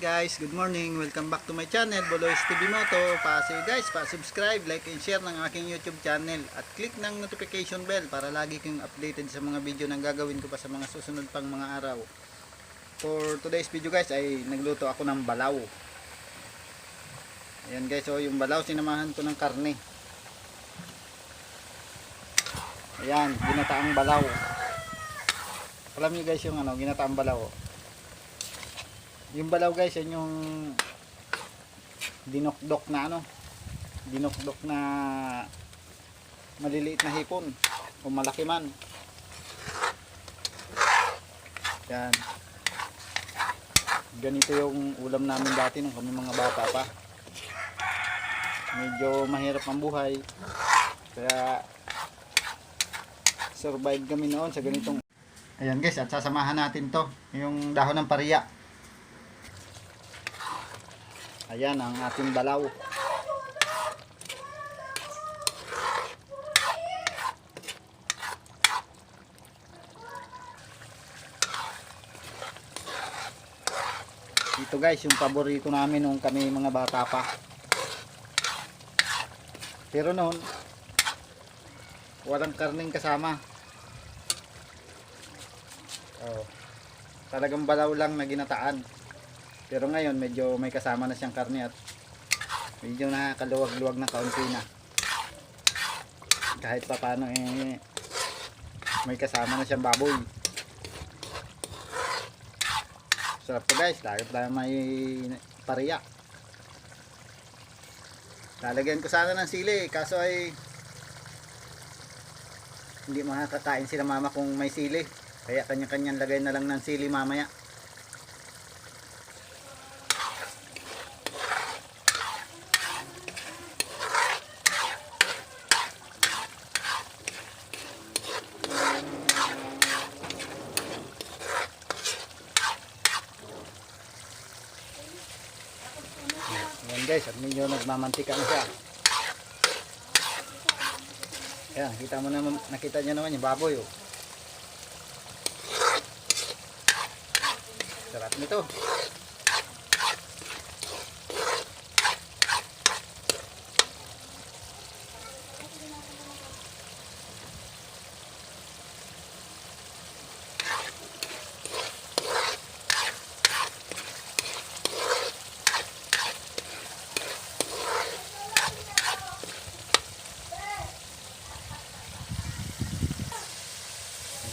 Guys, good morning. Welcome back to my channel, Boloys TV Moto. Pa-see guys, pa-subscribe, like and share ng aking YouTube channel at click ng notification bell para lagi kayong updated sa mga video na gagawin ko pa sa mga susunod pang mga araw. For today's video guys ay nagluto ako ng balaw. Ayan guys, so yung balaw sinamahan ko ng karne. Ayan, ginataang balaw. Alam niyo guys yung ano, ginataang balaw. Yung balaw guys, yan yung dinokdok na ano, dinokdok na maliliit na hipon o malaki man. Yan. Ganito yung ulam namin dati nung kami mga bata pa. Medyo mahirap ang buhay. Kaya survive kami noon sa ganitong Ayan guys, at sasamahan natin to, yung dahon ng pariya. Ayan ang ating balaw. Ito guys, yung paborito namin nung kami mga bata pa. Pero noon, walang karning kasama. Oh. Talagang balaw lang na ginataan. Pero ngayon medyo may kasama na siyang karne at medyo nakakaluwag-luwag na kaunti na. Kahit pa paano eh may kasama na siyang baboy. Sarap to guys, lagi tayo may pariya. Lalagyan ko sana ng sili kaso ay hindi makakakain sila mama kung may sili. Kaya kanya-kanyang lagay na lang ng sili mamaya. Guys, at medyo nagmamantika na siya. Ayan, kita mo naman, nakita niyo naman yung baboy oh. Sarap nito.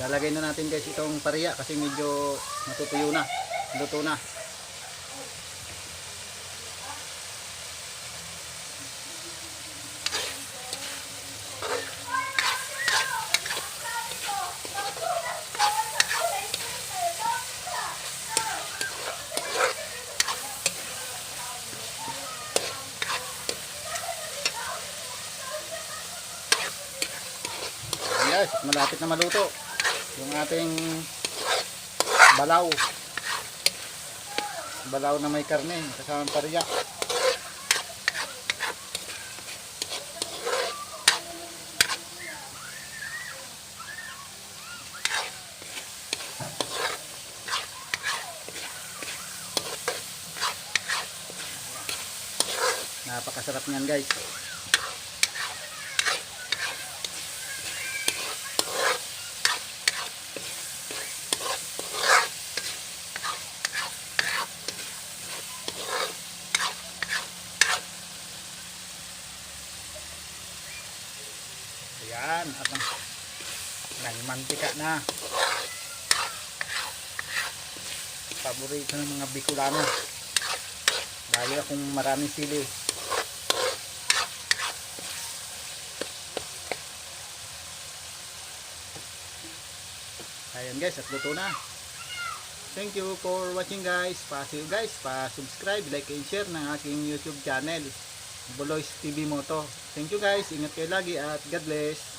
Lalagay na natin guys itong pariya kasi medyo natutuyo na. Luto na. Guys, malapit na maluto yung ating balaw. Balaw na may karne kasamang pariya napakasarap niyan guys Ayan, at nagmantika na. Paborito ng mga Bicolano. Dahil akong maraming sili. Ayan guys, at luto na. Thank you for watching guys. You guys, pa-subscribe, like and share ng aking YouTube channel. Boloys TV Moto. Thank you guys. Ingat kayo lagi at God bless.